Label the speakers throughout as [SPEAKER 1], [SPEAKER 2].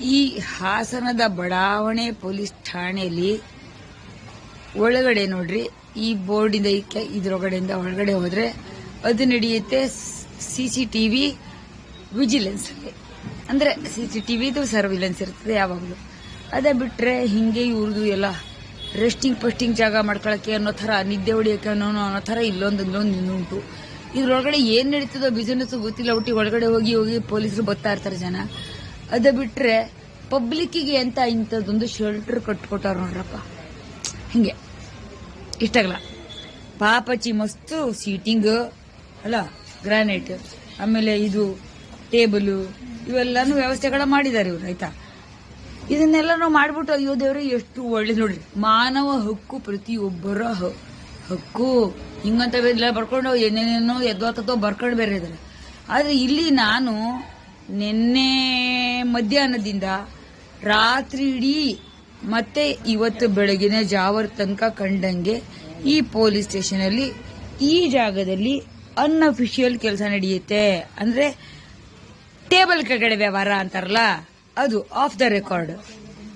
[SPEAKER 1] ಈ ಹಾಸನದ ಬಡಾವಣೆ ಪೊಲೀಸ್ ಠಾಣೆಯಲ್ಲಿ ಒಳಗಡೆ ನೋಡ್ರಿ, ಈ ಬೋರ್ಡಿಂದ ಇದ್ರೊಳಗಡೆಯಿಂದ ಒಳಗಡೆ ಹೋದ್ರೆ ಅದು ನಡೆಯುತ್ತೆ ಸಿ ಸಿ ವಿಜಿಲೆನ್ಸ್ ಅಂದ್ರೆ ಸಿ ಸಿ ಟಿವಿದು ಸರ್ವಿಲೆನ್ಸ್ ಇರ್ತದೆ ಯಾವಾಗಲೂ. ಅದೇ ಬಿಟ್ರೆ ಹಿಂಗೆ ಇವ್ರದ್ದು ಎಲ್ಲ ರೆಸ್ಟಿಂಗ್ ಪಸ್ಟಿಂಗ್ ಜಾಗ ಮಾಡ್ಕೊಳಕ್ಕೆ ಅನ್ನೋ ಥರ, ನಿದ್ದೆ ಹೊಡಿಯೋಕೆ ಅನ್ನೋ ಅನ್ನೋ ಥರ ಇಲ್ಲೊಂದು ಇಲ್ಲೊಂದು ಇದ್ರೊಳಗಡೆ ಏನು ನಡೀತದೋ ಬಿಸಿನೆಸ್ ಗೊತ್ತಿಲ್ಲ, ಹುಟ್ಟಿ ಒಳಗಡೆ ಹೋಗಿ ಹೋಗಿ ಪೊಲೀಸರು ಬರ್ತಾ ಇರ್ತಾರೆ ಜನ. ಅದ ಬಿಟ್ರೆ ಪಬ್ಲಿಕ್ಕಿಗೆ ಅಂತ ಇಂಥದ್ದೊಂದು ಶೆಲ್ಟರ್ ಕಟ್ಕೊಟ್ಟಾರ ನೋಡ್ರಪ್ಪ. ಹಿಂಗೆ. ಇಷ್ಟಾಗಲ್ಲ. ಪಾಪಚಿ ಮಸ್ತು ಸೀಟಿಂಗ್ ಅಲ್ಲ ಗ್ರಾನೈಟ್ ಆಮೇಲೆ ಇದು ಟೇಬಲು ಇವೆಲ್ಲಾನು ವ್ಯವಸ್ಥೆಗಳ ಮಾಡಿದ್ದಾರೆ ಇವ್ರು, ಆಯ್ತಾ? ಇದನ್ನೆಲ್ಲ ಮಾಡ್ಬಿಟ್ಟು, ಅಯ್ಯೋ ದೇವ್ರೆ, ಎಷ್ಟು ಒಳ್ಳೆ ನೋಡ್ರಿ. ಮಾನವ ಹಕ್ಕು ಪ್ರತಿಯೊಬ್ಬರ ಹಕ್ಕು. ಹಿಂಗಂತ ಬರ್ಕೊಂಡು, ಏನೇನೇನೋ ಎದ್ವಾತೋ ಬರ್ಕೊಂಡು ಬೇರೆ ಇದ್ದಾರೆ ಆದ್ರೆ ಇಲ್ಲಿ ನಾನು ನಿನ್ನೆ ಮಧ್ಯಾಹ್ನದಿಂದ ರಾತ್ರಿ ಇಡೀ ಮತ್ತೆ ಇವತ್ತು ಬೆಳಗಿನ ಜಾವರ ತನಕ ಕಂಡಂಗೆ ಈ ಪೊಲೀಸ್ ಸ್ಟೇಷನ್ ಅಲ್ಲಿ ಈ ಜಾಗದಲ್ಲಿ ಅನ್ಅಫಿಷಿಯಲ್ ಕೆಲಸ ನಡೆಯುತ್ತೆ. ಅಂದ್ರೆ ಟೇಬಲ್ ಕೆಳಗಡೆ ವ್ಯವಹಾರ ಅಂತಾರಲ್ಲ, ಅದು ಆಫ್ ದ ರೆಕಾರ್ಡ್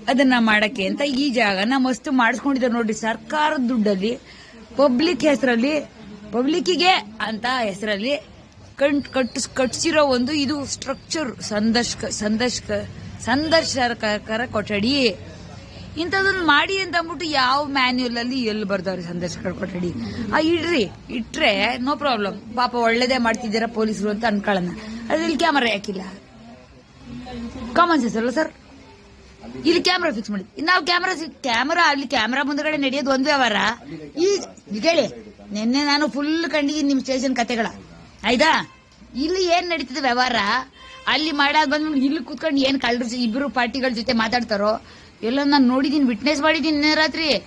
[SPEAKER 1] ಅದನ್ನ ಮಾಡಕ್ಕೆ ಅಂತ ಈ ಜಾಗನ ಮಸ್ತು ಮಾಡಿಸ್ಕೊಂಡಿದ್ದಾರೆ ನೋಡ್ರಿ. ಸರ್ಕಾರದ ದುಡ್ಡಲ್ಲಿ ಪಬ್ಲಿಕ್ ಹೆಸರಲ್ಲಿ ಪಬ್ಲಿಕ್ಕಿಗೆ ಅಂತ ಹೆಸರಲ್ಲಿ ಕಟ್ಟಿಸ್ ಕಟ್ಸಿರೋ ಒಂದು ಇದು ಸ್ಟ್ರಕ್ಚರ್ ಸಂದರ್ಶಕ ಸಂದರ್ಶಕ, ಸಂದರ್ಶಕರ ಕೊಠಡಿ. ಇಂಥದನ್ನ ಮಾಡಿ ಅಂತ ಅಂದ್ಬಿಟ್ಟು ಯಾವ ಮ್ಯಾನ್ಯುಯಲ್ ಅಲ್ಲಿ ಎಲ್ಲಿ ಬರ್ದವ್ರಿ ಸಂದರ್ಶಕರ ಕೊಠಡಿ? ಆ, ಇಡ್ರಿ ಇಟ್ಟರೆ ನೋ ಪ್ರಾಬ್ಲಮ್ ಪಾಪ ಒಳ್ಳೇದೇ ಮಾಡ್ತಿದ್ದೀರಾ ಪೊಲೀಸರು ಅಂತ ಅನ್ಕೊಳ್ಳೋಣ. ಅದ್ರಲ್ಲಿ ಕ್ಯಾಮರಾ ಯಾಕಿಲ್ಲ? ಕಾಮನ್ ಸೆನ್ಸ್ ಅಲ್ಲ ಸರ್ ಇಲ್ಲಿ ಕ್ಯಾಮ್ರಾ ಫಿಕ್ಸ್ ಮಾಡಿ. ನಾವು ಕ್ಯಾಮ್ರಾ ಕ್ಯಾಮ್ರಾ ಅಲ್ಲಿ ಕ್ಯಾಮ್ರಾ ಮುಂದ್ಗಡೆ ನಡೆಯೋದು ಒಂದ್ ವ್ಯವಹಾರ ಈ, ಕೇಳಿ, ನಿನ್ನೆ ನಾನು ಫುಲ್ ಕಂಡಿದ್ದೀನಿ ನಿಮ್ಮ ಸ್ಟೇಷನ್ ಕತೆಗಳ. ಆಯ್ತಾ? ಇಲ್ಲಿ ಏನ್ ನಡೀತದೆ ವ್ಯವಹಾರ? ಅಲ್ಲಿ ಮಾಡಾದ್ ಬಂದ್ಬಿಟ್ಟು ಇಲ್ಲಿ ಕೂತ್ಕೊಂಡು ಏನ್ ಕಳ್ಳರು ಇಬ್ರು ಪಾರ್ಟಿಗಳ ಜೊತೆ ಮಾತಾಡ್ತಾರೋ? ಎಲ್ಲ ನಾನು ನೋಡಿದೀನಿ ವಿಟ್ನೆಸ್ ಮಾಡಿದೀನಿ ನಿನ್ನೆ ರಾತ್ರಿ.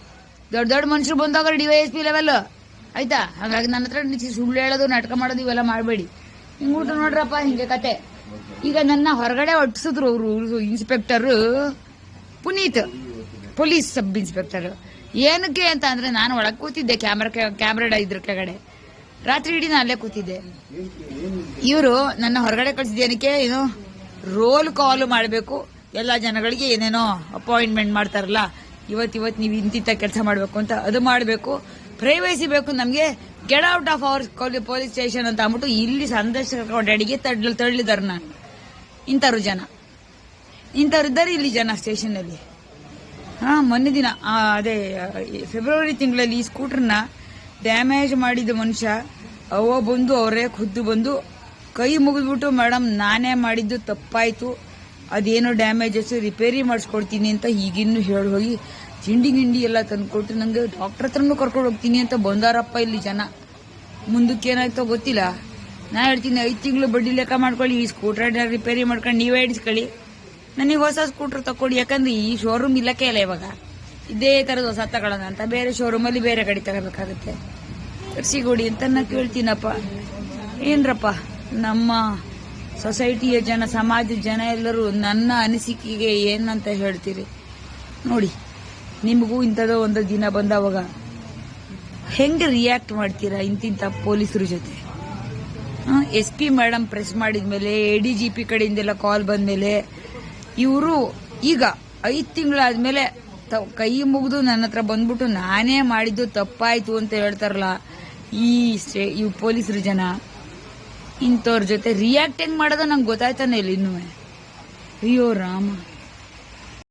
[SPEAKER 1] ದೊಡ್ಡ ದೊಡ್ಡ ಮನುಷ್ಯರು ಬಂದಾಗ ಎಸ್ ಪಿ ಲೆವೆಲ್ ಆಯ್ತಾ? ಹಾಗಾಗಿ ನನ್ನ ಹತ್ರ ಸುಳ್ಳು ಹೇಳೋದು, ನಾಟಕ ಮಾಡೋದು ಇವೆಲ್ಲ ಮಾಡಬೇಡಿ. ಊಟ ನೋಡ್ರಪ್ಪ, ಹಿಂಗೆ ಕತೆ. ಈಗ ನನ್ನ ಹೊರಗಡೆ ಒಟ್ಟಿಸಿದ್ರು ಅವರು inspector Puneet. Police sub inspector ಏನಕ್ಕೆ ಅಂತ ಅಂದ್ರೆ, ನಾನು ಒಳಗೆ ಕೂತಿದ್ದೆ, ಕ್ಯಾಮ್ರಾ ಕ್ಯಾಮ್ರಾ ಇದ್ರ ಕೆಳಗಡೆ. ರಾತ್ರಿ ಇಡೀ ನಾನು ಅಲ್ಲೇ ಕೂತಿದ್ದೆ. ಇವರು ನನ್ನ ಹೊರಗಡೆ ಕಳಿಸಿದ್ದೇನಕ್ಕೆ ಏನು ರೋಲ್ ಕಾಲ್ ಮಾಡಬೇಕು. ಎಲ್ಲ ಜನಗಳಿಗೆ ಏನೇನೋ ಅಪಾಯಿಂಟ್ಮೆಂಟ್ ಮಾಡ್ತಾರಲ್ಲ ಇವತ್ತು ಇವತ್ತು ನೀವು ಇಂತಿಂತ ಕೆಲಸ ಮಾಡಬೇಕು ಅಂತ ಅದು ಮಾಡಬೇಕು. ಪ್ರೈವೇಸಿ ಬೇಕು ನಮಗೆ. Get out of our police station ಅಂತ ಅಂದ್ಬಿಟ್ಟು ಇಲ್ಲಿ ಸಂದರ್ಶಕ ಅಡಿಗೆ ತಡ್ಲು ತಳ್ಳಿದ್ದಾರೆ ನಾನು. ಇಂಥವ್ರು ಜನ. ಇಂಥವ್ರು ಇದ್ದಾರೆ ಇಲ್ಲಿ ಜನ ಸ್ಟೇಷನ್ ಹಾಂ, ಮೊನ್ನೆ ದಿನ ಅದೇ ಫೆಬ್ರವರಿ ತಿಂಗಳಲ್ಲಿ ಈ ಸ್ಕೂಟರ್ನ ಡ್ಯಾಮೇಜ್ ಮಾಡಿದ ಮನುಷ್ಯ, ಅವ ಬಂದು ಅವರೇ ಖುದ್ದು ಬಂದು ಕೈ ಮುಗಿದ್ಬಿಟ್ಟು ಮೇಡಮ್ ನಾನೇ ಮಾಡಿದ್ದು ತಪ್ಪಾಯಿತು. ಅದೇನೋ ಡ್ಯಾಮೇಜಸ್ ರಿಪೇರಿ ಮಾಡಿಸ್ಕೊಡ್ತೀನಿ ಅಂತ ಈಗಿನ್ನು ಹೇಳಿ ಹೋಗಿ, ತಿಂಡಿ ಗಿಂಡಿ ಎಲ್ಲ ತಂದುಕೊಟ್ಟು ನಂಗೆ ಡಾಕ್ಟರ್ ಹತ್ರನೂ ಕರ್ಕೊಂಡು ಹೋಗ್ತೀನಿ ಅಂತ ಬಂದಾರಪ್ಪ ಇಲ್ಲಿ ಜನ. ಮುಂದಕ್ಕೆ ಏನಾಯ್ತೋ ಗೊತ್ತಿಲ್ಲ. ನಾ ಹೇಳ್ತೀನಿ, ಐದು ತಿಂಗಳು ಬಡ್ಡಿ ಲೆಕ್ಕ ಮಾಡ್ಕೊಳ್ಳಿ, ಈ ಸ್ಕೂಟರ್ ರಿಪೇರಿ ಮಾಡ್ಕೊಂಡು ನೀವೇ ಹಿಡಿಸ್ಕೊಳ್ಳಿ ನನಗೆ ಹೊಸ ಸ್ಕೂಟರ್ ತಕೊಳ್ಳಿ ಯಾಕಂದ್ರೆ ಈ ಶೋರೂಮ್ ಇಲ್ಲಕ್ಕೆ ಇಲ್ಲ ಇವಾಗ. ಇದೇ ತರದ ಹೊಸ ತಗೊಳ್ಳೋಣ ಅಂತ ಬೇರೆ ಶೋರೂಮ್ ಅಲ್ಲಿ ಬೇರೆ ಕಡೆ ತಗೋಬೇಕಾಗುತ್ತೆ. ಸಿಗೋಡಿ ಅಂತ ನಾ ಕೇಳ್ತೀನಪ್ಪ. ಏನ್ರಪ್ಪ, ನಮ್ಮ ಸೊಸೈಟಿಯ ಜನ, ಸಮಾಜದ ಜನ ಎಲ್ಲರೂ ನನ್ನ ಅನಿಸಿಕೆಗೆ ಏನಂತ ಹೇಳ್ತೀರಿ? ನೋಡಿ, ನಿಮಗೂ ಇಂಥದ್ದು ಒಂದು ದಿನ ಬಂದವಾಗ ಹೆಂಗೆ ರಿಯಾಕ್ಟ್ ಮಾಡ್ತೀರಾ ಇಂತಿಂತ ಪೊಲೀಸರ ಜೊತೆ? ಎಸ್ ಪಿ ಮೇಡಮ್ ಪ್ರೆಸ್ ಮಾಡಿದ್ಮೇಲೆ ಎ ಡಿ ಜಿ ಪಿ ಕಡೆಯಿಂದೆಲ್ಲ ಕಾಲ್ ಬಂದ್ಮೇಲೆ ಇವರು ಈಗ ಐದು ತಿಂಗಳಾದ್ಮೇಲೆ ಕೈ ಮುಗಿದು ನನ್ನ ಹತ್ರ ಬಂದ್ಬಿಟ್ಟು ನಾನೇ ಮಾಡಿದ್ದು ತಪ್ಪಾಯ್ತು ಅಂತ ಹೇಳ್ತಾರಲ್ಲ, ಈ ಸ್ಟೇ- ಈ ಪೊಲೀಸರು ಜನ. ಇಂಥವ್ರ ಜೊತೆ ರಿಯಾಕ್ಟ್ ಹೆಂಗ್ ಮಾಡೋದು ನಂಗೆ ಗೊತ್ತಾಯ್ತಾನೆ ಇಲ್ಲ ಇನ್ನೂ ಅಯ್ಯೋ ರಾಮ.